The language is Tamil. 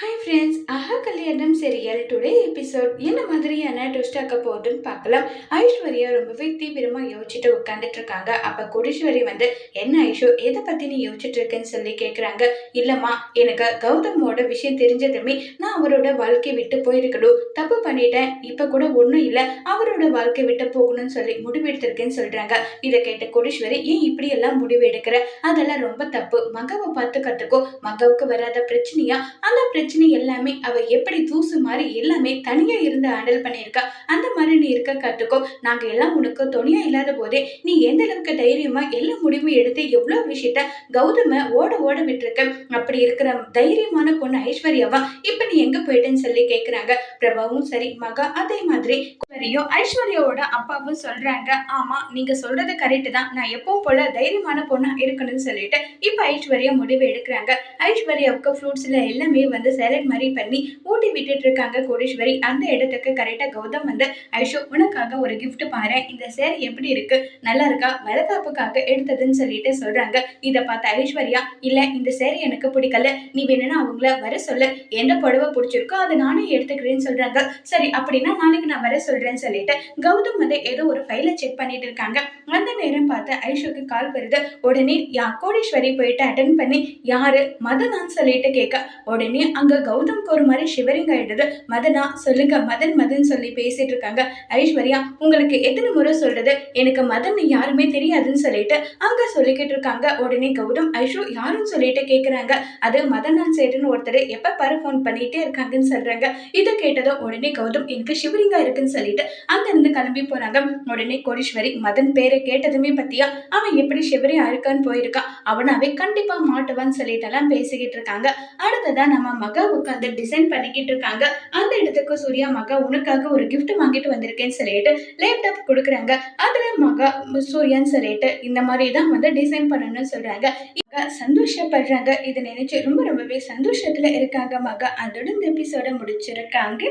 ஹாய் ஃப்ரெண்ட்ஸ் அஹா கல்யாணம் சீரியல் டுடே எபிசோட் என்ன மாதிரியான ட்விஸ்ட் ஆக்க போகுதுன்னு பார்க்கலாம். ஐஸ்வர்யா ரொம்பவே தீவிரமாக யோசிச்சுட்டு உட்காந்துட்டு இருக்காங்க. அப்போ குடீஸ்வரி வந்து என்ன ஐஷோ எதை பற்றி நீ யோசிச்சுட்டு இருக்கேன்னு சொல்லி கேட்குறாங்க இல்லைம்மா எனக்கு கௌதமோட விஷயம் தெரிஞ்சதுமே நான் அவரோட வாழ்க்கை விட்டு போயிருக்கணும். தப்பு பண்ணிட்டேன் இப்போ கூட ஒன்றும் இல்லை. அவரோட வாழ்க்கை விட்டு போகணும்னு சொல்லி முடிவு எடுத்திருக்கேன்னு சொல்கிறாங்க இதை கேட்ட குடீஸ்வரி ஏன் இப்படி எல்லாம் முடிவு எடுக்கிற? அதெல்லாம் ரொம்ப தப்பு. மகவை பார்த்து மகவுக்கு வராத பிரச்சனையா? அந்த பிரச்சனை எல்லாமே அவ எப்படி தூசு மாதிரி எல்லாமே தனியா இருந்து ஹேண்டில் பண்ணியிருக்கா அந்த மாதிரி நீ இருக்க கற்றுக்கோ நாங்க எல்லாம் உனக்கு துணியா இல்லாத போதே நீ எந்த அளவுக்கு தைரியமா எல்லா முடிவும் எடுத்து எவ்வளவு விஷயத்த கௌதம ஓட ஓட விட்டுருக்க? அப்படி இருக்கிற தைரியமான பொண்ணு ஐஸ்வர்யாவா? இப்ப நீ எங்க போயிட்டேன்னு சொல்லி கேக்குறாங்க. பிரபாவும் சரி மகா அதே மாதிரி குமரியும் ஐஸ்வர்யாவோட அப்பாவும் சொல்றாங்க. ஆமா நீங்க சொல்றது கரெக்ட் தான். நான் எப்பவும் போல தைரியமான பொண்ணா இருக்கணும்னு சொல்லிட்டு இப்ப ஐஸ்வர்யா முடிவு எடுக்கிறாங்க. ஐஸ்வர்யாவுக்கு ஃப்ரூட்ஸ்ல எல்லாமே வந்து சேலட் மாதிரி பண்ணி ஊட்டி விட்டுட்டு இருக்காங்க கோடீஸ்வரி. அந்த இடத்துக்கு கரெக்டாக கௌதம் வந்து ஐஷோ உனக்காக ஒரு கிஃப்ட் பாரு. இந்த சேர் எப்படி இருக்கு? நல்லா இருக்கா? வளகாப்புக்காக எடுத்ததுன்னு சொல்லிட்டு சொல்றாங்க. இதை பார்த்த ஐஸ்வர்யா இல்லை இந்த சேர் எனக்கு பிடிக்கல. நீ வேணும்னா அவங்கள வர சொல்ல. எந்த புடவை பிடிச்சிருக்கோ அதை நானே எடுத்துக்கிறேன்னு சொல்றாங்க. சரி அப்படின்னா நாளைக்கு நான் வர சொல்றேன்னு சொல்லிட்டு கௌதம் வந்து ஏதோ ஒரு ஃபைலை செக் பண்ணிட்டு இருக்காங்க. அந்த நேரம் பார்த்து ஐஷோக்கு கால் வருது. உடனே யா கோடீஸ்வரி போயிட்டு அட்டன் பண்ணி. யாரு? மதனான்னு சொல்லிட்டு கேட்க உடனே அங்க கௌதம்க்கு ஒரு மாதிரி ஷிவரிங் ஆயிடுது மதனா சொல்லுங்க மதன் மதன் சொல்லி பேசிட்டு இருக்காங்க. ஐஸ்வர்யா உங்களுக்கு எத்தனை முறை சொல்றது? எனக்கு மதன் யாருமே தெரியாதுன்னு சொல்லிட்டு அங்க சொல்லிக்கிட்டு இருக்காங்க. உடனே கௌதம் ஐஷு யாருன்னு சொல்லிட்டு கேக்குறாங்க. அது மதனான் சேட்டுன்னு ஒருத்தர் எப்ப பாரு ஃபோன் பண்ணிட்டே இருக்காங்கன்னு சொல்றாங்க. இதை கேட்டதும் உடனே கௌதம் எனக்கு ஷிவரிங்கா இருக்குன்னு சொல்லிட்டு அங்க இருந்து கிளம்பி போறாங்க. உடனே கோடீஸ்வரி மதன் பேரை கேட்டதுமே பத்தியா? அவன் எப்படி ஷிவரியா இருக்கான்னு போயிருக்கான். அவனாவே கண்டிப்பா மாட்டுவான்னு சொல்லிட்டு எல்லாம் பேசிக்கிட்டு இருக்காங்க. அடுத்ததான் நம்ம மக உட்காந்து டிசைன் பண்ணிக்கிட்டு இருக்காங்க. அந்த இடத்துக்கு சூர்யா மகா உனக்காக ஒரு கிஃப்ட் வாங்கிட்டு வந்திருக்கேன்னு சொல்லிட்டு லேப்டாப் கொடுக்குறாங்க. அதுல மகா சூர்யான்னு சொல்லிட்டு இந்த மாதிரி தான் வந்து டிசைன் பண்ணணும்னு சொல்றாங்க. சந்தோஷப்படுறாங்க. இதை நினைச்சு ரொம்ப ரொம்பவே சந்தோஷத்துல இருக்காங்க மகா. அதோட இந்த எபிசோட முடிச்சிருக்காங்க.